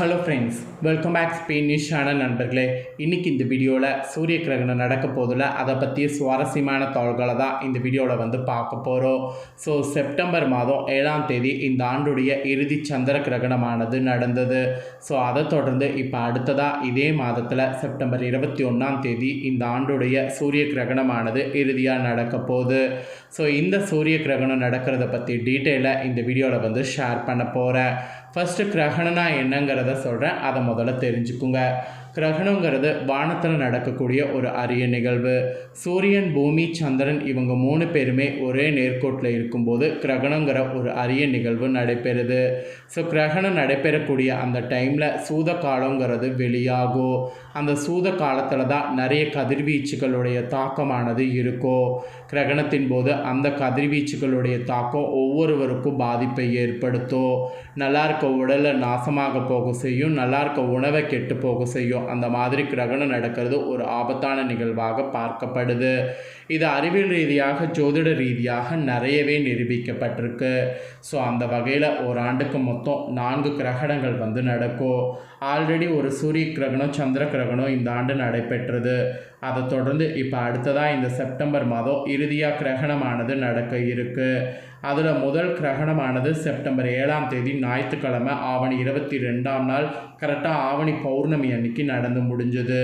Hello friends welcome back Spain news channel நண்பர்களே. இன்றைக்கி இந்த வீடியோவில் சூரிய கிரகணம் நடக்க போதில் அதை பற்றி சுவாரஸ்யமான தகவல்களை தான் இந்த வீடியோவில் வந்து பார்க்க போகிறோம் ஸோ செப்டம்பர் மாதம் ஏழாம் தேதி இந்த ஆண்டுடைய இறுதி சந்திர கிரகணமானது நடந்தது. ஸோ அதை தொடர்ந்து இப்போ அடுத்ததாக இதே மாதத்தில் செப்டம்பர் இருபத்தி ஒன்றாம் தேதி இந்த ஆண்டுடைய சூரிய கிரகணமானது இறுதியாக நடக்க போகுது. ஸோ இந்த சூரிய கிரகணம் நடக்கிறத பற்றி டீட்டெயிலாக இந்த வீடியோவில் வந்து ஷேர் பண்ண போகிறேன் ஃபஸ்ட்டு கிரகணனா என்னங்கிறத சொல்கிறேன் அதை முதல்ல தெரிஞ்சுக்குங்க. கிரகணங்கிறது வானத்தில் நடக்கக்கூடிய ஒரு அரிய நிகழ்வு. சூரியன் பூமி சந்திரன் இவங்க மூணு பேருமே ஒரே நேர்கோட்டில் இருக்கும்போது கிரகணங்கிற ஒரு அரிய நிகழ்வு நடைபெறுது. ஸோ கிரகணம் நடைபெறக்கூடிய அந்த டைமில் சூத காலங்கிறது வெளியாகும் அந்த சூத காலத்தில் தான் நிறைய கதிர்வீச்சுகளுடைய தாக்கமானது இருக்கும் கிரகணத்தின் போது அந்த கதிர்வீச்சுகளுடைய தாக்கம் ஒவ்வொருவருக்கும் பாதிப்பை ஏற்படுத்தும். நல்லா இருக்க உடலை நாசமாக போக செய்யும் நல்லா இருக்க உணவை கெட்டு போக செய்யும். அந்த மாதிரி கிரகணம் நடக்கிறது ஒரு ஆபத்தான நிகழ்வாக பார்க்கப்படுது. இது அறிவியல் ரீதியாக ஜோதிட ரீதியாக நிறையவே நிரூபிக்கப்பட்டிருக்கு. ஸோ அந்த வகையில் ஒரு ஆண்டுக்கு மொத்தம் நான்கு கிரகணங்கள் வந்து நடக்கும். ஆல்ரெடி ஒரு சூரிய கிரகணம் சந்திர கிரகணம் இந்த ஆண்டு நடைபெற்றது. அதை தொடர்ந்து இப்போ அடுத்ததாக இந்த செப்டம்பர் மாதம் இறுதியாக கிரகணமானது நடக்க இருக்குது அதில் முதல் கிரகணமானது செப்டம்பர் ஏழாம் தேதி ஞாயிற்றுக்கிழமை ஆவணி இருபத்தி ரெண்டாம் நாள் கரெக்டாக ஆவணி பௌர்ணமி அன்னைக்கு நடந்து முடிஞ்சது.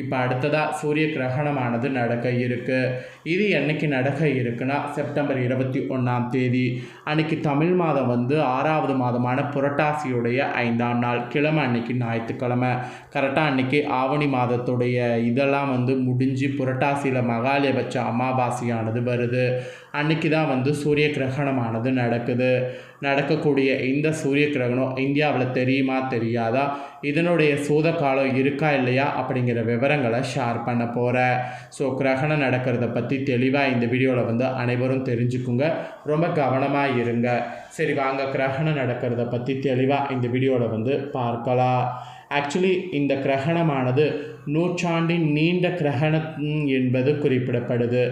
இப்போ அடுத்ததாக சூரிய கிரகணமானது நடக்க இருக்குது இது என்னைக்கு நடக்க இருக்குன்னா செப்டம்பர் இருபத்தி ஒன்றாம் தேதி. அன்னைக்கு தமிழ் மாதம் வந்து ஆறாவது மாதமான புரட்டாசியுடைய ஐந்தாம் நாள் கிழமை அன்னைக்கு ஞாயிற்றுக்கிழமை. கரெக்டாக அன்னைக்கு ஆவணி மாதத்துடைய இதெல்லாம் வந்து முடிஞ்சு புரட்டாசியில் மகாலயபட்ச அமாவாசையானது வருது. அன்னைக்கு தான் வந்து சூரிய கிரகணமானது நடக்குது. நடக்கக்கூடிய இந்த சூரிய கிரகணம் இந்தியாவில் தெரியுமா தெரியாதா? இதனுடைய சூத காலம் இருக்கா இல்லையா? அப்படிங்கிற விவரங்களை ஷேர் பண்ண போகிறேன் ஸோ கிரகணம் நடக்கிறத பற்றி தெளிவாக இந்த வீடியோவில் வந்து அனைவரும் தெரிஞ்சுக்குங்க. ரொம்ப கவனமாக இருங்க. சரி வாங்க. கிரகணம் நடக்கிறத பற்றி தெளிவாக இந்த வீடியோவில் வந்து பார்க்கலாம். ஆக்சுவலி இந்த கிரகணமானது நூற்றாண்டின் நீண்ட கிரகணம் என்பது குறிப்பிடப்படுது.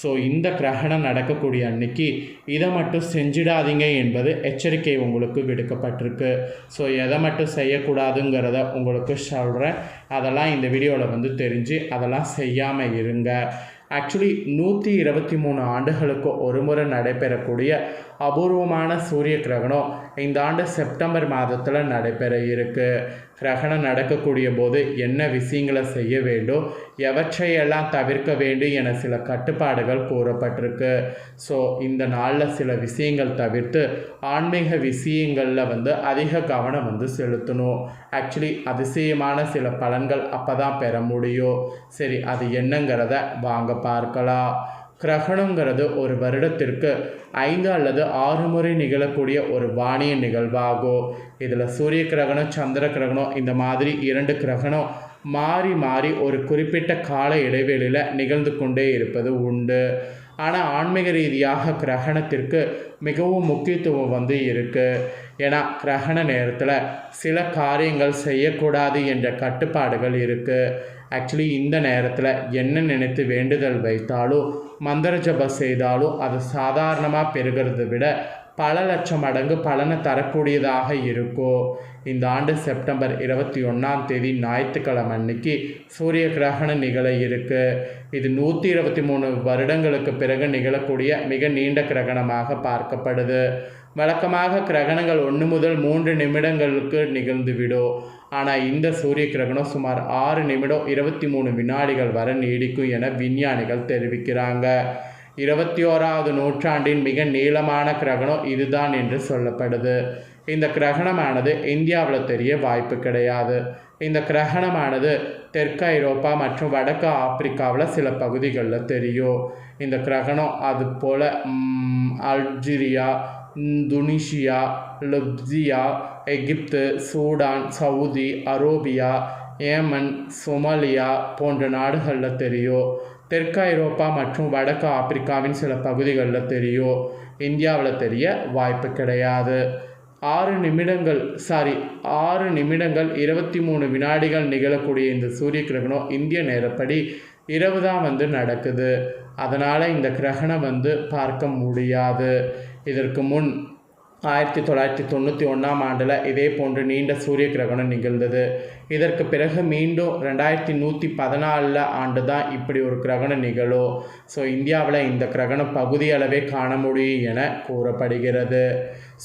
ஸோ இந்த கிரகணம் நடக்கக்கூடிய அன்னைக்கு இதை மட்டும் செஞ்சிடாதீங்க என்பது எச்சரிக்கை உங்களுக்கு விடுக்கப்பட்டிருக்கு. ஸோ எதை மட்டும் செய்யக்கூடாதுங்கிறத உங்களுக்கு சொல்கிறேன் அதெல்லாம் இந்த வீடியோவில் வந்து தெரிஞ்சு அதெல்லாம் செய்யாமல் இருங்க. ஆக்சுவலி நூற்றி இருபத்தி மூணு ஆண்டுகளுக்கு ஒரு முறை நடைபெறக்கூடிய அபூர்வமான சூரிய கிரகணம் இந்த ஆண்டு செப்டம்பர் மாதத்தில் நடைபெற இருக்கு. கிரகணம் நடக்கக்கூடிய போது என்ன விஷயங்களை செய்ய வேண்டும் எவற்றையெல்லாம் தவிர்க்க வேண்டும் என சில கட்டுப்பாடுகள் கூறப்பட்டிருக்கு. ஸோ இந்த நாளில் சில விஷயங்கள் தவிர்த்து ஆன்மீக விஷயங்களில் வந்து அதிக கவனம் வந்து செலுத்தணும். ஆக்சுவலி அதிசயமான சில பலன்கள் அப்போ தான் பெற முடியும். சரி அது என்னங்கிறத வாங்க பார்க்கலாம். கிரகணங்கிறது ஒரு வருடத்திற்கு ஐந்து அல்லது ஆறு முறை நிகழக்கூடிய ஒரு வானிய நிகழ்வாகும் இதில் சூரிய கிரகணம் சந்திர கிரகணம் இந்த மாதிரி இரண்டு கிரகணம் மாறி மாறி ஒரு குறிப்பிட்ட கால இடைவெளியில் நிகழ்ந்து கொண்டே இருப்பது உண்டு. ஆனால் ஆன்மீக ரீதியாக கிரகணத்திற்கு மிகவும் முக்கியத்துவம் வந்து இருக்குது ஏன்னா கிரகண நேரத்தில் சில காரியங்கள் செய்யக்கூடாது என்ற கட்டுப்பாடுகள் இருக்குது ஆக்சுவலி இந்த நேரத்தில் என்ன நினைத்து வேண்டுதல் வைத்தாலோ மந்திர ஜபம் செய்தாலும் அது சாதாரணமாக பெறுகிறத விட பல லட்சம் மடங்கு பலனை தரக்கூடியதாக இருக்கும் இந்த ஆண்டு செப்டம்பர் இருபத்தி ஒன்றாம் தேதி ஞாயிற்றுக்கிழமை அன்னைக்கு சூரிய கிரகணம் நிகழ இருக்கு. இது நூற்றி இருபத்தி மூணு வருடங்களுக்கு பிறகு நிகழக்கூடிய மிக நீண்ட கிரகணமாக பார்க்கப்படுது. வழக்கமாக கிரகணங்கள் ஒன்று முதல் மூன்று நிமிடங்களுக்கு நிகழ்ந்துவிடும் ஆனால் இந்த சூரிய கிரகணம் சுமார் ஆறு நிமிடம் இருபத்தி மூணு வினாடிகள் வரை நீடிக்கும் என விஞ்ஞானிகள் தெரிவிக்கிறாங்க. இருபத்தி ஓராவது நூற்றாண்டின் மிக நீளமான கிரகணம் இதுதான் என்று சொல்லப்படுது. இந்த கிரகணமானது இந்தியாவில் தெரிய வாய்ப்பு கிடையாது. இந்த கிரகணமானது தெற்கு ஐரோப்பா மற்றும் வடக்கு ஆப்பிரிக்காவில் சில பகுதிகளில் தெரியும். இந்த கிரகணம் அது போல் Algeria Tunisia லப்சியா Egypt Sudan Saudi Arabia Yemen Somalia போன்ற நாடுகளில் தெரியும். தெற்கு ஐரோப்பா மற்றும் வடக்கு ஆப்பிரிக்காவின் சில பகுதிகளில் தெரியும். இந்தியாவில் தெரிய வாய்ப்பு கிடையாது. ஆறு நிமிடங்கள் சாரி ஆறு நிமிடங்கள் இருபத்தி மூணு வினாடிகள் நிகழக்கூடிய இந்த சூரிய கிரகணம் இந்திய நேரப்படி இரவு தான் வந்து நடக்குது. அதனால் இந்த கிரகணம் வந்து பார்க்க முடியாது. இதற்கு முன் ஆயிரத்தி தொள்ளாயிரத்தி தொண்ணூற்றி ஒன்றாம் ஆண்டில் இதே போன்று நீண்ட சூரிய கிரகணம் நிகழ்ந்தது. இதற்கு பிறகு மீண்டும் ரெண்டாயிரத்தி நூற்றி பதினாலில் ஆண்டு தான் இப்படி ஒரு கிரகணம் நிகழும். ஸோ இந்தியாவில் இந்த கிரகணம் பகுதியளவே காண முடியும் என கூறப்படுகிறது.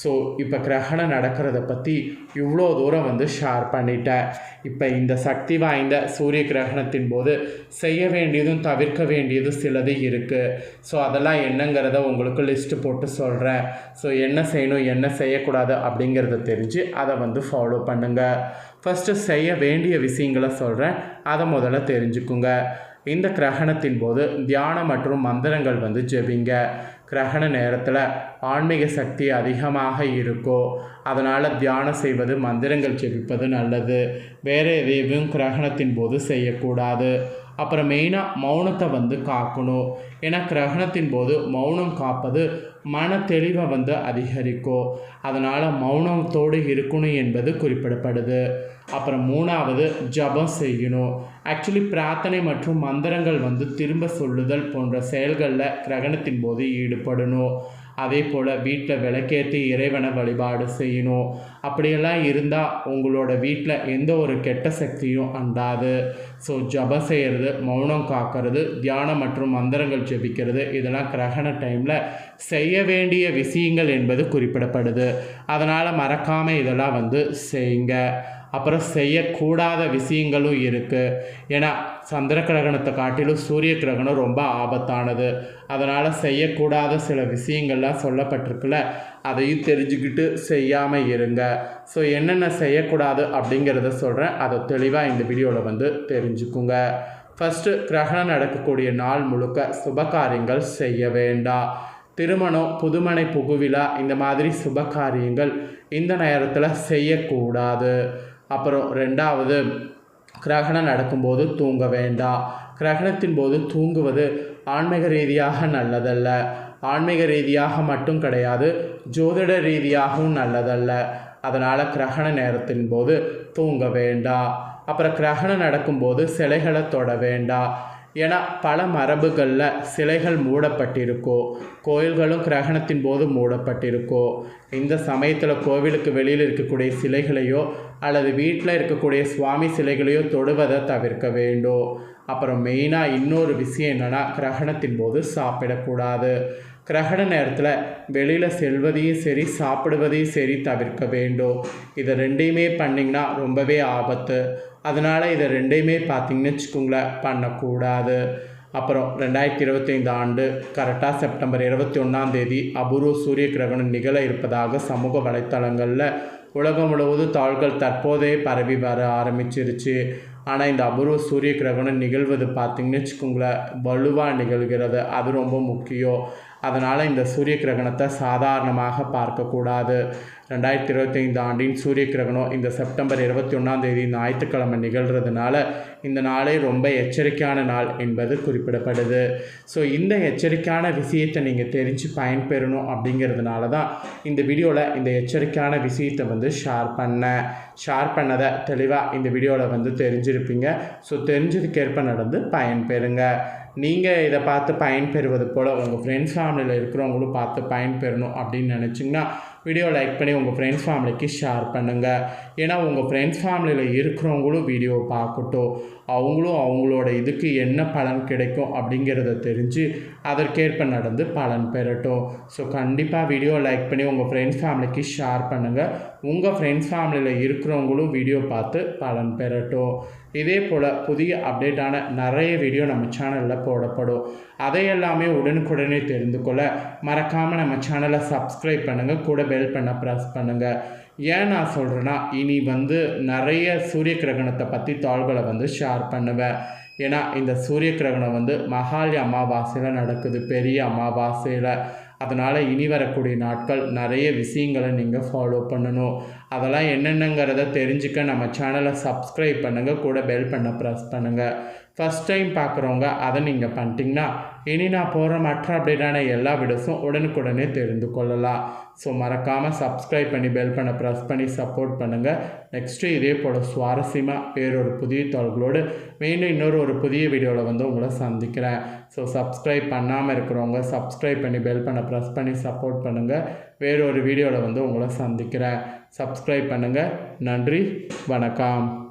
ஸோ இப்போ கிரகணம் நடக்கிறத பற்றி இவ்வளோ தூரம் வந்து ஷேர் பண்ணிட்டேன் இப்போ இந்த சக்தி வாய்ந்த சூரிய கிரகணத்தின் போது செய்ய வேண்டியதும் தவிர்க்க வேண்டியதும் சிலது இருக்குது ஸோ அதெல்லாம் என்னங்கிறத உங்களுக்கு லிஸ்ட்டு போட்டு சொல்கிறேன் ஸோ என்ன செய்யணும் என்ன செய்யக்கூடாது அப்படிங்கிறத தெரிஞ்சு அதை வந்து ஃபாலோ பண்ணுங்கள் ஃபஸ்ட்டு செய்ய வேண்டிய விஷயங்களை சொல்கிறேன் அதை முதல்ல தெரிஞ்சுக்குங்க. இந்த கிரகணத்தின் போது தியானம் மற்றும் மந்திரங்கள் வந்து ஜெபிங்க. கிரகண நேரத்தில் ஆன்மீக சக்தி அதிகமாக இருக்கோ அதனால் தியானம் செய்வது மந்திரங்கள் ஜெபிப்பது நல்லது. வேறு எதையும் கிரகணத்தின் போது செய்யக்கூடாது. அப்புறம் மெயினாக மௌனத்தை வந்து காக்கணும். ஏன்னா கிரகணத்தின் போது மௌனம் காப்பது மன தெளிவை வந்து அதிகரிக்கும். அதனால் மௌனத்தோடு இருக்கணும் என்பது குறிப்பிடப்படுது. அப்புறம் மூணாவது ஜபம் செய்யணும். ஆக்சுவலி பிரார்த்தனை மற்றும் மந்திரங்கள் வந்து திரும்ப சொல்லுதல் போன்ற செயல்களில் கிரகணத்தின் போது ஈடுபடணும். அதே போல் வீட்டில் விளக்கேற்றி இறைவனை வழிபாடு செய்யணும். அப்படியெல்லாம் இருந்தால் உங்களோட வீட்டில் எந்த ஒரு கெட்ட சக்தியும் அண்டாது ஸோ ஜபம் செய்கிறது மௌனம் காக்கிறது தியானம் மற்றும் மந்திரங்கள் ஜெபிக்கிறது இதெல்லாம் கிரகண டைமில் செய்ய வேண்டிய விஷயங்கள் என்பது குறிப்பிடப்படுது. அதனால் மறக்காமல் இதெல்லாம் வந்து செய்யுங்க அப்புறம் செய்யக்கூடாத விஷயங்களும் இருக்குது ஏன்னா சந்திர கிரகணத்தை காட்டிலும் சூரிய கிரகணம் ரொம்ப ஆபத்தானது. அதனால் செய்யக்கூடாத சில விஷயங்கள்லாம் சொல்லப்பட்டிருக்குல்ல அதையும் தெரிஞ்சுக்கிட்டு செய்யாமல் இருங்க. ஸோ என்னென்ன செய்யக்கூடாது அப்படிங்கிறத சொல்கிறேன் அதை தெளிவாக இந்த வீடியோவில் வந்து தெரிஞ்சுக்குங்க. ஃபஸ்ட்டு கிரகணம் நடக்கக்கூடிய நாள் முழுக்க சுபகாரியங்கள் செய்ய வேண்டாம். திருமணம் புதுமனை புகுவிழா இந்த மாதிரி சுபகாரியங்கள் இந்த நேரத்தில் செய்யக்கூடாது. அப்புறம் ரெண்டாவது கிரகணம் நடக்கும்போது தூங்க வேண்டாம் கிரகணத்தின் போது தூங்குவது ஆன்மீக ரீதியாக நல்லதல்ல. ஆன்மீக ரீதியாக மட்டும் கிடையாது ஜோதிட ரீதியாகவும் நல்லதல்ல. அதனால் கிரகண நேரத்தின் போது தூங்க வேண்டாம் அப்புறம் கிரகணம் நடக்கும்போது சிலைகளை தொட வேண்டாம் ஏன்னா பல மரபுகளில் சிலைகள் மூடப்பட்டிருக்கோ கோயில்களும் கிரகணத்தின் போது மூடப்பட்டிருக்கோ இந்த சமயத்தில் கோவிலுக்கு வெளியில் இருக்கக்கூடிய சிலைகளையோ அல்லது வீட்டில் இருக்கக்கூடிய சுவாமி சிலைகளையோ தொடுவதை தவிர்க்க வேண்டும். அப்புறம் மெயினாக இன்னொரு விஷயம் என்னென்னா கிரகணத்தின் போது சாப்பிடக்கூடாது. கிரகண நேரத்தில் வெளியில் செல்வதையும் சரி சாப்பிடுவதையும் சரி தவிர்க்க வேண்டும். இதை ரெண்டையுமே பண்ணிங்கன்னா ரொம்பவே ஆபத்து. அதனால் இதை ரெண்டையுமே பார்த்திங்கன்னு வச்சுக்கோங்களேன் பண்ணக்கூடாது. அப்புறம் ரெண்டாயிரத்தி இருபத்தைந்து ஆண்டு கரெக்டாக செப்டம்பர் இருபத்தி ஒன்றாம் தேதி அபூர்வ சூரிய கிரகணம் நிகழ இருப்பதாக சமூக வலைத்தளங்களில் உலகம் முழுவதும் தாள்கள் தற்போதே பரவி வர ஆரம்பிச்சிருச்சு. ஆனால் இந்த அபூர்வ சூரிய கிரகணம் நிகழ்வது பார்த்திங்கன்னு வச்சுக்கோங்களேன் வலுவாக நிகழ்கிறது. அது ரொம்ப முக்கியம். அதனால் இந்த சூரிய கிரகணத்தை சாதாரணமாக பார்க்கக்கூடாது ரெண்டாயிரத்தி இருபத்தைந்து ஆண்டின் சூரிய கிரகணம் இந்த செப்டம்பர் இருபத்தி ஒன்றாம் தேதி ஞாயிற்றுக்கிழமை நிகழ்கிறதுனால இந்த நாளே ரொம்ப எச்சரிக்கையான நாள் என்பது குறிப்பிடப்படுது. ஸோ இந்த எச்சரிக்கையான விஷயத்தை நீங்கள் தெரிஞ்சு பயன்பெறணும் அப்படிங்கிறதுனால தான் இந்த வீடியோவில் இந்த எச்சரிக்கையான விஷயத்தை வந்து ஷேர் பண்ணேன் ஷேர் பண்ணதை தெளிவாக இந்த வீடியோவில் வந்து தெரிஞ்சிருப்பீங்க. ஸோ தெரிஞ்சதுக்கேற்ப நடந்து பயன்பெறுங்க. நீங்கள் இதை பார்த்து பயன்பெறுவது போல் உங்கள் ஃப்ரெண்ட்ஸ் ஃபேமிலியில் இருக்கிறவங்களும் பார்த்து பயன்பெறணும் அப்படின்னு நினச்சிங்கன்னா வீடியோ லைக் பண்ணி உங்கள் ஃப்ரெண்ட்ஸ் ஃபேமிலிக்கு ஷேர் பண்ணுங்கள் ஏன்னா உங்கள் ஃப்ரெண்ட்ஸ் ஃபேமிலியில் இருக்கிறவங்களும் வீடியோ பார்க்கட்டும். அவங்களும் அவங்களோட இதுக்கு என்ன பலன் கிடைக்கும் அப்படிங்கிறத தெரிஞ்சு அதற்கேற்ப நடந்து பலன் பெறட்டும். ஸோ கண்டிப்பாக வீடியோ லைக் பண்ணி உங்கள் ஃப்ரெண்ட்ஸ் ஃபேமிலிக்கு ஷேர் பண்ணுங்கள் உங்கள் ஃப்ரெண்ட்ஸ் ஃபேமிலியில் இருக்கிறவங்களும் வீடியோ பார்த்து பலன் பெறட்டும். இதே போல் புதிய அப்டேட்டான நிறைய வீடியோ நம்ம சேனலில் போடப்படும். அதையெல்லாமே உடனுக்குடனே தெரிந்து கொள்ள மறக்காமல் நம்ம சேனலை சப்ஸ்கிரைப் பண்ணுங்கள் கூட பெல் பண்ண ப்ரெஸ் பண்ணுங்கள் ஏன் நான் சொல்கிறேன்னா இனி வந்து நிறைய சூரிய கிரகணத்தை பற்றி தாள்களை வந்து ஷேர் பண்ணுவேன். ஏன்னா இந்த சூரிய கிரகணம் வந்து மகாலி அமாவாசையில் நடக்குது பெரிய அமாவாசையில். அதனால் இனி வரக்கூடிய நாட்கள் நிறைய விஷயங்களை நீங்கள் ஃபாலோ பண்ணணும். அதெல்லாம் என்னென்னங்கிறத தெரிஞ்சுக்க நம்ம சேனலை சப்ஸ்கிரைப் பண்ணுங்கள் கூட பெல் பண்ண ப்ரெஸ் பண்ணுங்கள் ஃபஸ்ட் டைம் பார்க்குறவங்க அதை நீங்கள் பண்ணிட்டீங்கன்னா இனி நான் போகிற மற்ற அப்டேட்டான எல்லா வீடியோஸும் உடனுக்குடனே தெரிந்து கொள்ளலாம். ஸோ மறக்காமல் சப்ஸ்கிரைப் பண்ணி பெல் பண்ண ப்ரெஸ் பண்ணி சப்போர்ட் பண்ணுங்கள் நெக்ஸ்ட்டு இதே போல் சுவாரஸ்யமாக வேறொரு புதிய தொழில்களோடு மீண்டும் இன்னொரு ஒரு புதிய வீடியோவில் வந்து உங்களை சந்திக்கிறேன். ஸோ சப்ஸ்கிரைப் பண்ணாமல் இருக்கிறவங்க சப்ஸ்கிரைப் பண்ணி பெல் பண்ண ப்ரெஸ் பண்ணி சப்போர்ட் பண்ணுங்கள் வேறொரு வீடியோவில் வந்து உங்களை சந்திக்கிறேன். சப்ஸ்கிரைப் பண்ணுங்கள் நன்றி. வணக்கம்.